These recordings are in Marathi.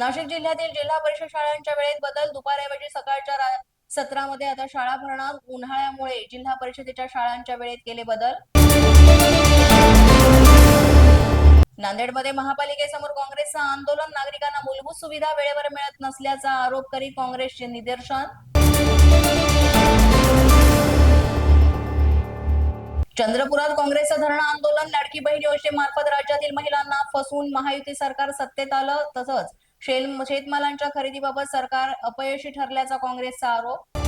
नाशिक जिल्ह्यातील जिल्हा परिषद शाळांच्या वेळेत बदल. दुपारऐवजी सकाळच्या सत्रामध्ये आता शाळा भरणार. उन्हाळ्यामुळे जिल्हा परिषदेच्या शाळांच्या वेळेत केले बदल. नांदेडमध्ये महापालिकेसमोर काँग्रेसचं आंदोलन. नागरिकांना मूलभूत सुविधा वेळेवर मिळत नसल्याचा आरोप करीत काँग्रेसचे निदर्शन. चंद्रपुरात काँग्रेसचं धरणं आंदोलन. लाडकी बहीण योजनेमार्फत राज्यातील महिलांना फसवून महायुती सरकार सत्तेत आलं. तसंच शेल शेतमालांच्या खरेदीबाबत सरकार अपयशी ठरल्याचा काँग्रेसचा आरोप.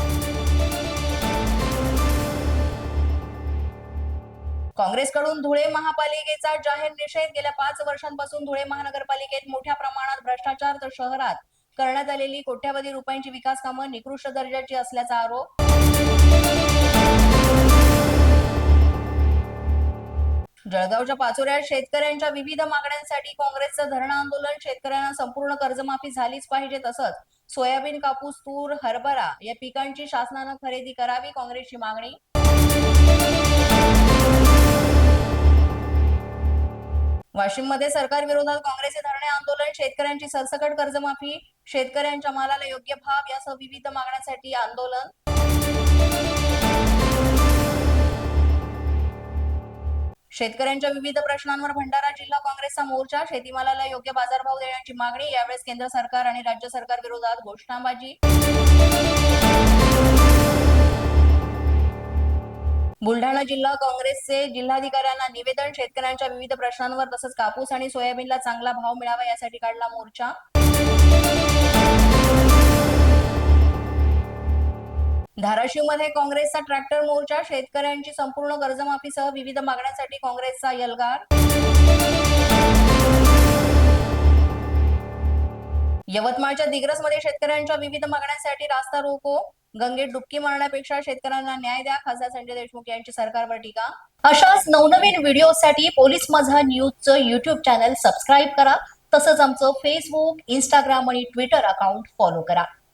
काँग्रेसकडून धुळे महापालिकेचा जाहीर निषेध गेल्या पाच वर्षांपासून धुळे महानगरपालिकेत मोठ्या प्रमाणात भ्रष्टाचार तर शहरात करण्यात आलेली कोट्यावधी रुपयांची विकास कामं निकृष्ट दर्जाची असल्याचा आरोप. जळगावच्या पाचोऱ्यात शेतकऱ्यांच्या विविध मागण्यांसाठी काँग्रेसचं धरणं आंदोलन शेतकऱ्यांना संपूर्ण कर्जमाफी झालीच पाहिजे तसंच सोयाबीन कापूस तूर हरभरा या पिकांची शासनानं खरेदी करावी काँग्रेसची मागणी. वाशिममध्ये सरकार विरोधात काँग्रेसचे धरणे आंदोलन शेतकऱ्यांची सरसकट कर्जमाफी शेतकऱ्यांच्या मालाला योग्य भाव यासह विविध मागण्यांसाठी आंदोलन. शेतकऱ्यांच्या विविध प्रश्नांवर भंडारा जिल्हा काँग्रेसचा मोर्चा शेतीमालाला योग्य बाजारभाव देण्याची मागणी यावेळेस केंद्र सरकार आणि राज्य सरकार विरोधात घोषणाबाजी. बुलढाणा जिल्हा काँग्रेसचे जिल्हाधिकाऱ्यांना निवेदन शेतकऱ्यांच्या विविध प्रश्नांवर तसंच कापूस आणि सोयाबीनला चांगला भाव मिळावा यासाठी काढला मोर्चा. धाराशिवमध्ये काँग्रेसचा ट्रॅक्टर मोर्चा शेतकऱ्यांची संपूर्ण कर्जमाफीसह विविध मागण्यांसाठी काँग्रेसचा यलगार. यवतमाळच्या दिग्रसमध्ये शेतकऱ्यांच्या विविध मागण्यांसाठी रास्ता रोको गंगेत डुबकी मारण्यापेक्षा शेतकऱ्यांना न्याय द्या खासदार संजय देशमुख यांची सरकारवर टीका. अशाच नवनवीन व्हिडिओसाठी पोलीस माझा न्यूजचं युट्यूब चॅनल सबस्क्राईब करा तसंच आमचं फेसबुक इंस्टाग्राम आणि ट्विटर अकाउंट फॉलो करा.